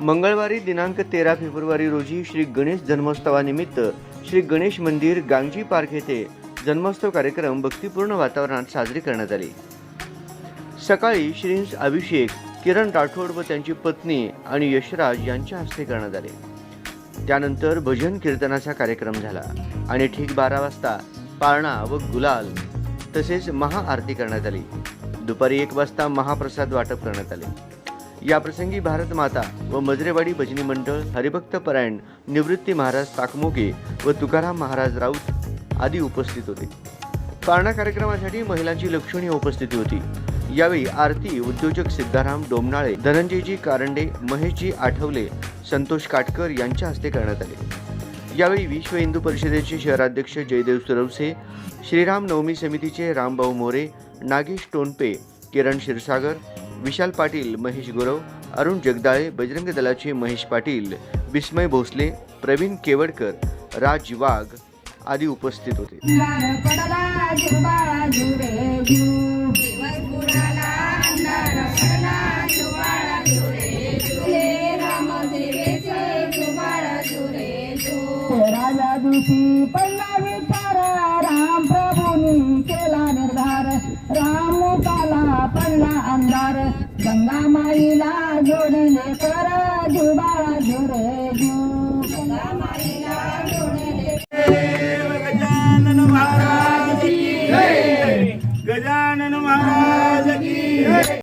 मंगळवारी दिनांक तेरा फेब्रुवारी रोजी श्री गणेश जन्मोत्सवानिमित्त श्री गणेश मंदिर गांगजी पार्क येथे जन्मोत्सव कार्यक्रम भक्तिपूर्ण वातावरणात साजरी करण्यात आली. सकाळी श्री अभिषेक किरण राठोड व त्यांची पत्नी आणि यशराज यांच्या हस्ते करण्यात आले. त्यानंतर भजन कीर्तनाचा कार्यक्रम झाला आणि ठीक बारा वाजता पाळणा व गुलाल तसेच महाआरती करण्यात आली. दुपारी एक वाजता महाप्रसाद वाटप करण्यात आले. याप्रसंगी भारत माता व मजरेवाडी भजनी मंडळ हरिभक्त परायण निवृत्ती महाराज ताकमोगे व तुकाराम महाराज राऊत आदी उपस्थित होते. पाळणा कार्यक्रमासाठी महिलांची लक्षणीय उपस्थिती होती. यावेळी आरती उद्योजक सिद्धाराम डोमनाळे धनंजयजी कारंडे महेशजी आठवले संतोष काटकर यांच्या हस्ते करण्यात आले. यावेळी विश्व हिंदू परिषदेचे शहराध्यक्ष जयदेव सुरवसे श्रीराम नवमी समितीचे रामभाऊ मोरे नागेश टोनपे किरण क्षीरसागर विशाल पाटील महेश गुरव अरुण जगदाळे बजरंग दलाचे महेश पाटील विस्मय भोसले प्रवीण केवडकर राज वाघ आदी उपस्थित होते. राजा पडला पल्ला विचारा. अंधार गंगा माईला जोडले कर जुबाळा जुरे जू गंगा माईला जोडले गजानन महाराज की गजानन महाराज की